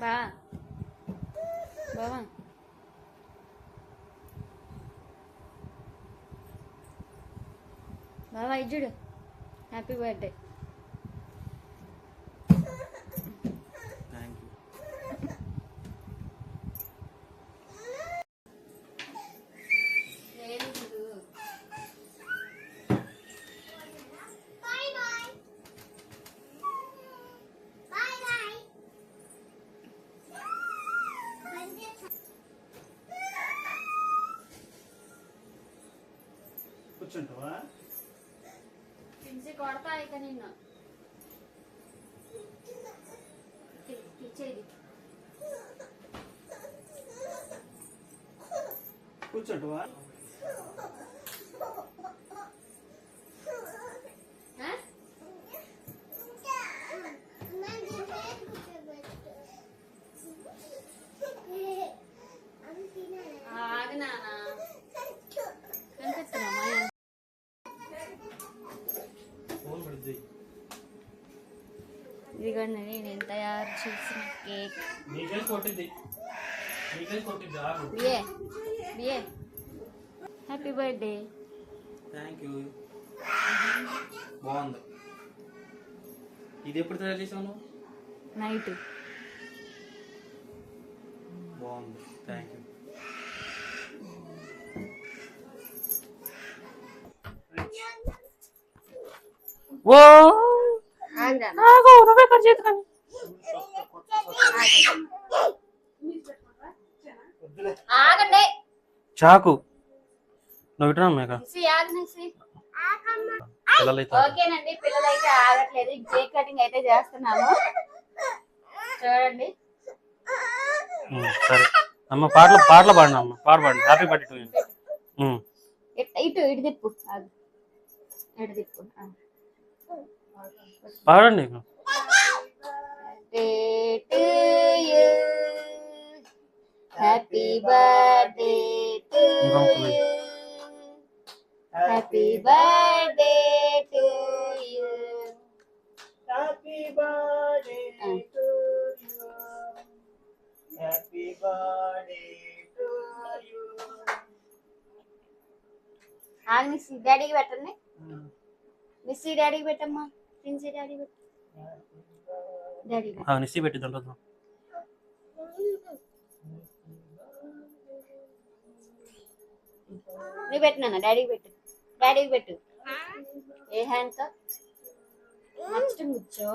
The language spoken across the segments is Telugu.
బా. బావా. బావా ఇజ్జుడు హ్యాపీ బర్త్డే కూర్చుంటావా? కొడతా ఇక నిన్ను. కూర్చుంటావా? ఇదిగోండి నేను తయారు చేసిన కేక్? బిఏ బిఏ. హ్యాపీ బర్త్డే థ్యాంక్ యూ బాగుంది. ఇది ఎప్పుడు తయారు చేసావు నైట్ బాగుంది. థ్యాంక్ యూ ఓ ఆగు నువ్వే కట్ చేతుకొని ఆగండి. చాకు. నువ్వు ఇటురా మేక. పిల్లలైతే ఓకేనండి పిల్లలు అయితే ఆగట్లేదు. కేక్ కటింగ్ అయితే చేస్తున్నాము. చూడండి. సరే. అమ్మ పాటలు పాటలు పాడినా అమ్మ. పాట పాడి హ్యాపీ బర్త్డే టు యూ ఇట్- ఇటు ఇటు తిప్పు. ఇటు తిప్పు. పాడండి Birthday to you. Happy birthday to ఇంకొకరు. you. Happy birthday to you. Happy birthday Ah. to you. Happy birthday to you. ఆగు మిస్సి డాడీకి పెట్టండి మిస్సి డాడీకి పెట్టమ్మా ప్రిన్సీ డాడీ పెట్టు. డాడీ నిస్సి పెట్టి దాంట్లో నువ్వు పెట్టినా డాడీకి పెట్టు. డాడీకి పెట్టు. ఏ హ్యాండ్తో? నెక్స్ట్ కూర్చో.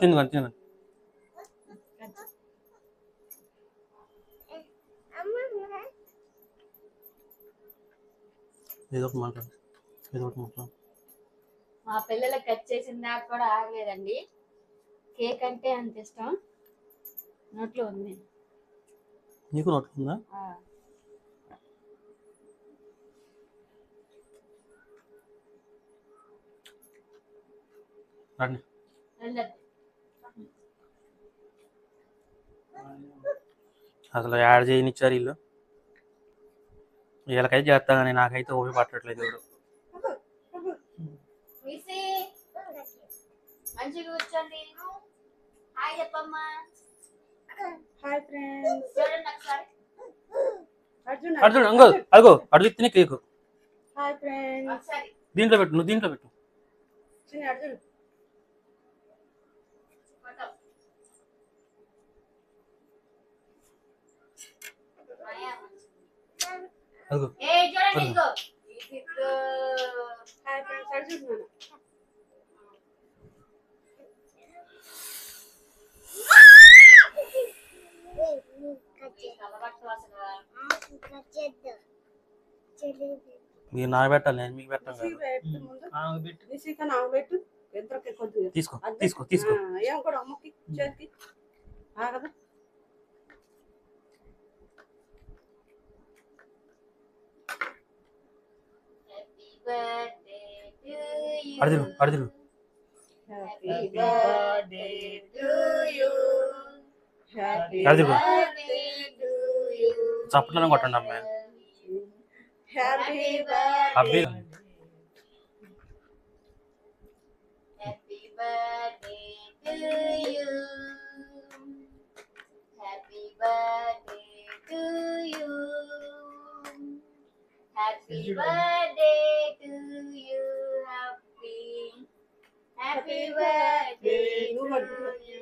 తిందుకోండి ఏదో మా పిల్లలకు కట్ చేసిన దాకా కూడా ఆగలేదండి. కేక్ అంటే అంత ఇష్టం. నోట్లో ఉంది. నీకు నోట్ ఉందా. రండి. అసలు యాడ్ చేయనిచ్చారు వీళ్ళు. వీళ్ళకైతే చేస్తా కానీ నాకైతే ఓపి పట్టట్లేదు ఎవరు. మిస్సీ మంచిగా కూర్చోండి. హాయ్ చెప్పమ్మా హాయ్ ఫ్రెండ్స్ చూడండి ఒకసారి? అర్జున్ అడుగు అంగో అడుగు అడుగు తిని కేకు. హాయ్ ఫ్రెండ్స్ దీంట్లో పెట్టు నువ్వు దీంట్లో పెట్టు. చిన్న అర్జున్. ఏ చూడండి. హాయ్ ఫ్రెండ్స్ అర్జున్ మీరు నాకు పెట్టాలి నేను మీకు పెట్టాను నిసి కదా. పెట్టు ముందు. ఆ, పెట్టు. అమ్మకి చేతికి ఆగదా హ్యాపీ బర్త్డే టు యు అడుగు అడుగు happy Happy birthday to you.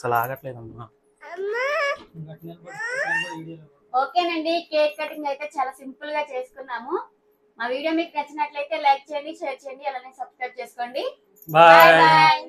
అసలు ఆగట్లేదమ్మా. ఓకేనండి కేక్ కటింగ్ అయితే చాలా సింపుల్గా చేసుకున్నాము. మా వీడియో మీకు నచ్చినట్లయితే లైక్ చేయండి షేర్ చేయండి అలానే సబ్స్క్రైబ్ చేసుకోండి. Bye bye.